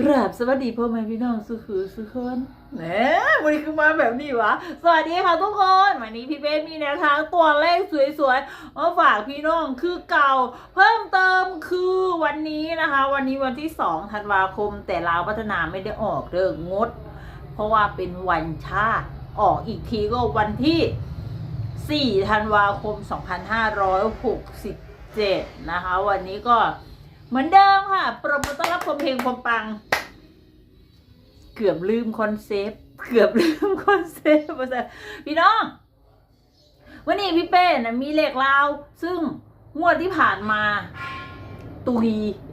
กราบสวัสดีพ่อแม่พี่น้องสุขือสุคนแหมวันนี้คือมาแบบนี้วะ สวัสดีค่ะทุกคน วันนี้พี่เบสมีแนวทางตัวเลขสวยๆมาฝากพี่น้องคือเก่า เพิ่มเติมคือวันนี้นะคะ วันนี้วันที่2ธันวาคม แต่ลาวพัฒนาไม่ได้ออกเด้องด เพราะว่าเป็นวันชาติออกอีกทีก็วันที่4ธันวาคม2567นะคะ วันนี้ก็ เหมือนเดิมค่ะโปรโมต้อนรับคมเพลงความปัง เกือบลืมคอนเซปต์เกือบลืมคอนเซปต์ว่าพี่น้อง วันนี้พี่เป้นะมีเลขลาว ซึ่งงวดที่ผ่านมา ตุย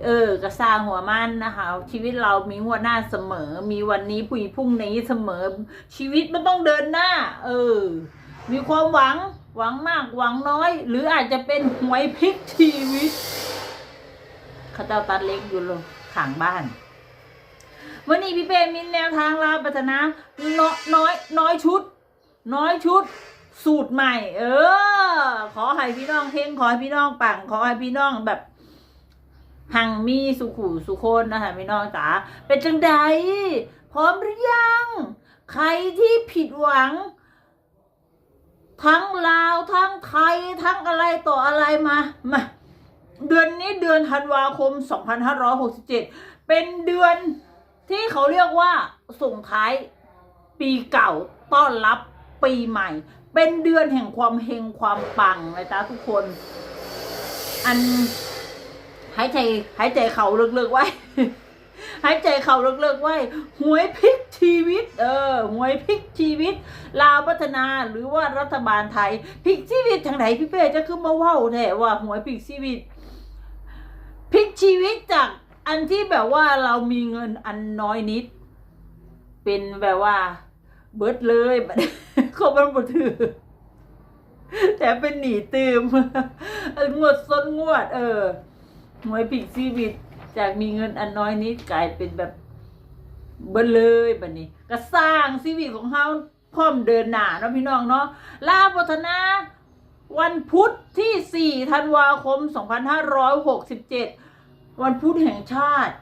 เออกระซางหัวมันนะคะ ชีวิตเรามีงวดหน้าเสมอ มีวันนี้พุยพรุ่งนี้เสมอ ชีวิตมันต้องเดินหน้า เออ มีความหวังหวังมากหวังน้อย หรืออาจจะเป็นหวยพลิกชีวิต เขาเจ้าตัดเล็กอยู่เลยขางบ้านวันนี้พี่เป้มีแนวทางลาปัฒนาน้อยน้อยน้อยชุด น้อยชุด สูตรใหม่ เออ ขอให้พี่น้องเฮงขอให้พี่น้องปังขอให้พี่น้องแบบหังมีสุขุสุคนนะคะพี่น้องจ๋าเป็นจังใดพร้อมหรือยัง ใครที่ผิดหวัง ทั้งลาวทั้งไทยทั้งอะไรต่ออะไรมามา เดือนนี้เดือนธันวาคม 2567 เป็นเดือนที่เขาเรียกว่าส่งท้ายปีเก่าต้อนรับปีใหม่ เป็นเดือนแห่งความเฮงความปังนะจ๊ะทุกคน อันหายใจหายใจเขาเลิกๆไว้หายใจเขาเลิกๆไว้หวยพลิกชีวิต เออหวยพลิกชีวิต ลาวพัฒนาหรือว่ารัฐบาลไทยพลิกชีวิตทางไหนพี่เป้จะคือมาเว้าแท้ว่าหวยพลิกชีวิต ชีวิตจากอันที่แบบว่าเรามีเงินอันน้อยนิด เป็นแบบว่า เบิดเลยขบันบถือ แต่เป็นหนีตืมงวดซ้นงวด เออหวยผิดชีวิตจากมีเงินอันน้อยนิดกลายเป็นแบบเบิดเลยแบัดนี้ ก็สร้างชีวิตของเขาพร้อมเดินหน้าเนาะพี่น้องเนาะลาพัฒนาวันพุธที่ 4 ธันวาคม 2567 วันพุธแห่งชาติ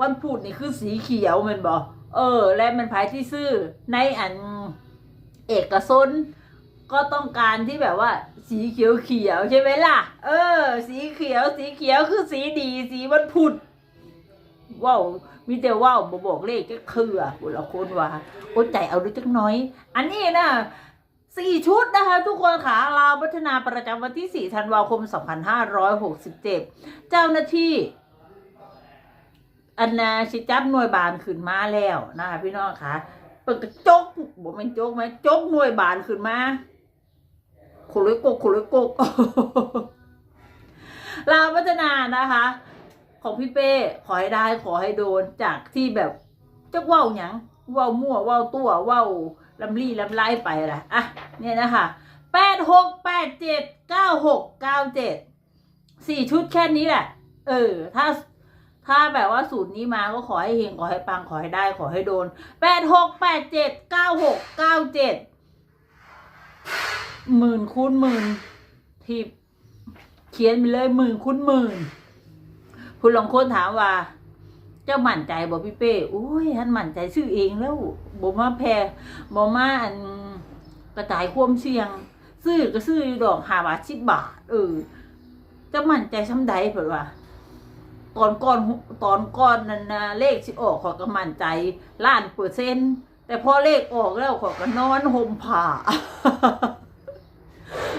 วันพุธนี่คือสีเขียวมันบอกเออ และมันภายที่ซื่อในอันเอกชนก็ต้องการที่แบบว่า สีเขียวเขียวใช่ไหมล่ะ เออ สีเขียว สีเขียวคือสีดี สีวันพุธว้าวมีแต่ว่าวบบอกเลขก็คืออะบุละคนว่าโอ้ใจเอาดูจักน้อย อันนี้นะสี่ชุดนะคะ ทุกคนค่ะลาวพัฒนาประจำวันที่ 4 ธันวาคม 2567 เจ้าหน้าที่ อันนาชิจับหน่วยบานขึ้นมาแล้วนะคะพี่น้องค่ะเปิดกระจกบอกมันจกไหมจกหน่วยบานขึ้นมาขุเลยกกขุเลยกกลาวพัฒนานะคะ ของพี่เป้ขอให้ได้ขอให้โดนจากที่แบบจักว่าวหยังว่าวมั่วว่าวตัวว่าวลำลี่ลำไล่ไปละอะเนี่ยนะคะแปดหกแปดเจ็ดเก้าหกเก้าเจ็ดสี่ชุดแค่นี้แหละ เออ ถ้า ถ้าแบบว่าสูตรนี้มาก็ขอให้เฮงขอให้ปังขอให้ได้ขอให้โดนแปดหกแปดเจ็ดเก้าหกเก้าเจ็ดหมื่นคูณหมื่นที่เขียนไปเลยหมื่นคูณหมื่นคุณลองค้นถามว่า เจ้าหมั่นใจบอกพี่เป้อุ้ยท่านหมั่นใจซื้อเองแล้วบอกมาแพรบอกมาอันกระจายความเสี่ยง ซื้อก็ซื้ออยู่ดอกหาบาทสิบบาทเออเจ้าหมั่นใจช้ำใดเปิดว่า ตอนก่อนตอนก่อนนั่นนะเลขสิออกขอยก็มั่นใจล้านเปอร์เซ็นต์แต่พอเลขออกแล้วขอยก็นอนห่มผ้า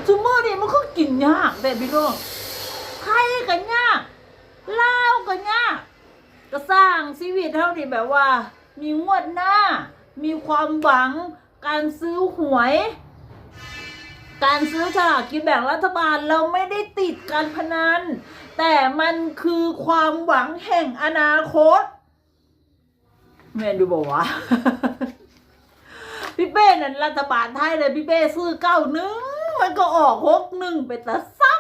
ซุมเมอร์นี่มันก็กินยากแต่พี่น้องไทยกันยากเล่ากันยากก็สร้างชีวิตเท่าที่แบบว่า มีงวดหน้า มีความหวังการซื้อหวย การซื้อฉลากกินแบ่งรัฐบาลเราไม่ได้ติดการพนัน แต่มันคือความหวังแห่งอนาคต แม่ดูบอกว่าพี่เป้นั่นรัฐบาลไทยเลยพี่เป้ซื้อเก้าหนึ่งมันก็ออกหกหนึ่งไปแต่ซ้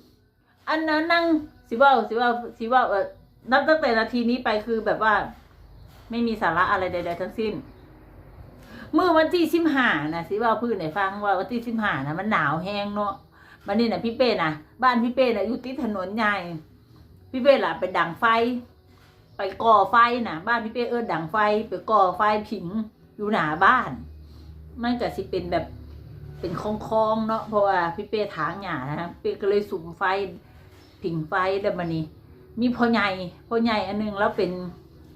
ำอันนั้นนั่งสิว่าสิว่าสิว่าเออนับตั้งแต่นาทีนี้ไปคือแบบว่า ไม่มีสาระอะไรใดๆทั้งสิ้น เมื่อวันที่สิบห้านะสิว่าพื้นไหนฟังว่าวันที่สิบห้านะมันหนาวแห้งเนาะมันนี่นะพี่เป้นะบ้านพี่เป้นะอยู่ติดถนนใหญ่พี่เป้ล่ะเป็นดังไฟ ไปก่อไฟนะบ้านพี่เป้เอิดดังไฟ ไปก่อไฟผิงอยู่หนาบ้านมันก็สิเป็นแบบเป็นคลองๆเนาะเพราะว่าพี่เป้ถางหญ้านะเป้ก็เลยสุ่มไฟผิงไฟแล้วมันนี่มีพ่อใหญ่พ่อใหญ่อันหนึงแล้วเป็น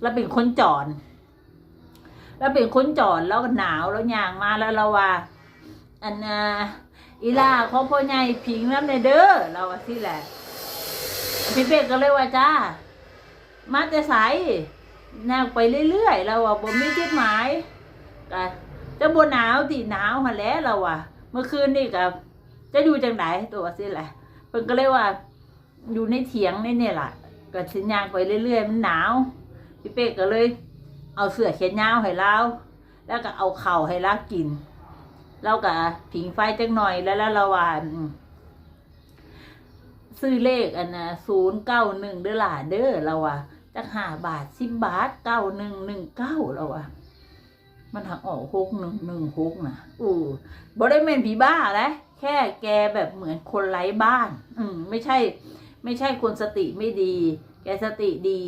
แล้วเป็นคนจอน แล้วเป็นคนจอนแล้วก็หนาวแล้วย่างมาแล้วเราว่า อันน่ะอีลาของพ่อใหญ่ผิงน้ำในเด้อเราว่าที่แหละพี่เป็ดก็เลยว่าจ้า มาแต่ใสแนวไปเรื่อยๆเราว่าบ่มีจุดหมายก็จะบ่หนาวติหนาวหันแล้วเราว่าเมื่อคืนนี่ก็จะอยู่จังไหนตัวสิแหละเพิ่นก็เลยว่า อยู่ในเถียงนี่เนี่ยล่ะก็สิย่างไปเรื่อยๆมันหนาวพี่เป็ดก็เลย เอาเสื้อแขนยาวให้เราแล้วก็เอาเข่าให้เรากินเราก็ผิงไฟจังหน่อยแล้วแล้วเราว่าอืมซื้อเลขอันนะศูนย์เก้าหนึ่งเด้อหล่ะเด้อเราว่าจักห้าบาทสิบบาทเก้าหนึ่งหนึ่งเก้าเราว่ามันหักออกหกหนึ่งหนึ่งหกนะอู้บ่ได้เป็นผีบ้าแล้วแค่แกแบบเหมือนคนไร้บ้าน อืมไม่ใช่ ไม่ใช่คนสติไม่ดี แกสติดี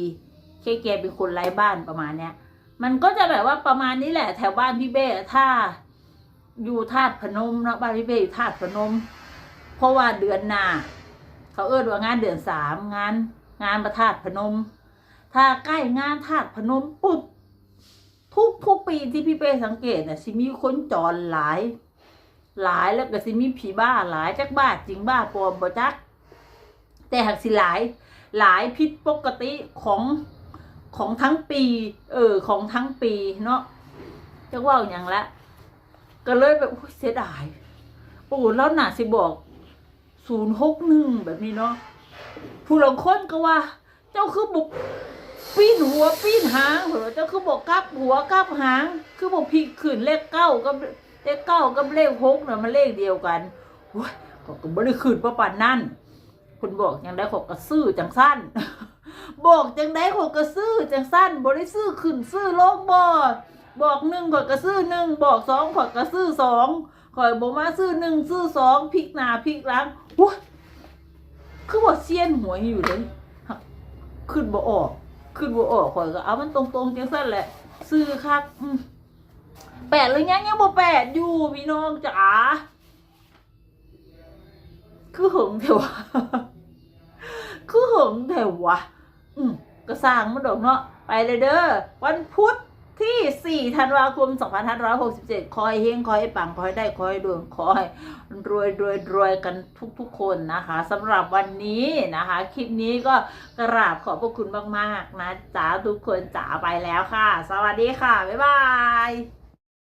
แค่แกเป็นคนไร้บ้านประมาณเนี้ย มันก็จะแบบว่าประมาณนี้แหละ แถวบ้านพี่เบ้ถ้าอยู่ธาตุพนมนะบ้านพี่เบ้อยู่ธาตุพนม เพราะว่าเดือนหน้าเขาเอิ้นว่างานเดือนสามงาน งานประธาตุพนม ถ้าใกล้งานธาตุพนมปุ๊บทุกทุกปีที่พี่เป้สังเกตน่ะสิมีคนจรหลาย หลายแล้วก็สิมีผีบ้าหลายจักบ้าจริงบ้าปลอมบ่จัก แต่หากสิหลาย หลายผิดปกติของ ของทั้งปี เออ ของทั้งปีเนาะจะว่าอย่างละ ก็เลยแบบเสียดายโอ้แล้วหนาสิบอกศูนย์หกหนึ่งแบบนี้เนาะผู้หลงคนก็ว่า เจ้าคือบุกปีนหัวปีนหางเหรอเจ้าคือบอกกลับหัวกลับหาง คือบอกพีขืนเลขเก้ากับเลขเก้ากับเลขหกเน่ะมันเลขเดียวกันโอ้ยก็ก็ไม่ได้ขืนประปานนั่นคุณบอกยังได้ขอกระซื้อจังสั้น บอกจังได้ขอกระซื้อจังสั้นบริซื้อขึ้นซื้อลงบ่บอกหนึ่งข่อยก็ซื้อหนึ่งบอกสองข่อยก็ซื้อสองข่อยบอกมาซื้อหนึ่งซื้อสองพลิกหน้าพลิกหลังว้าคือว่าเซียนหัวยอยู่เลยขึ้นบ่ออก ขึ้นบ่ออกข่อยก็เอามันตรงๆจังสั้นแหละ ซื้อคักอืมแปดเลยยังยังบ่แปดอยู่พี่น้องจ๋าคือหึงแต่ว่าคือหึงแต่ว่า อืมก็สร้างมันดอกเนาะไปเลยเด้อวันพุธที่ 4 ธันวาคม 2567 คอยเฮงคอยให้ปังคอยได้คอยดวงคอยรวยรวยรวยกันทุกๆคนนะคะสำหรับวันนี้นะคะ คลิปนี้ก็กราบขอบพระคุณมาก ๆ นะจ๋าทุกคนจ๋าไปแล้วค่ะ สวัสดีค่ะ บ๊ายบาย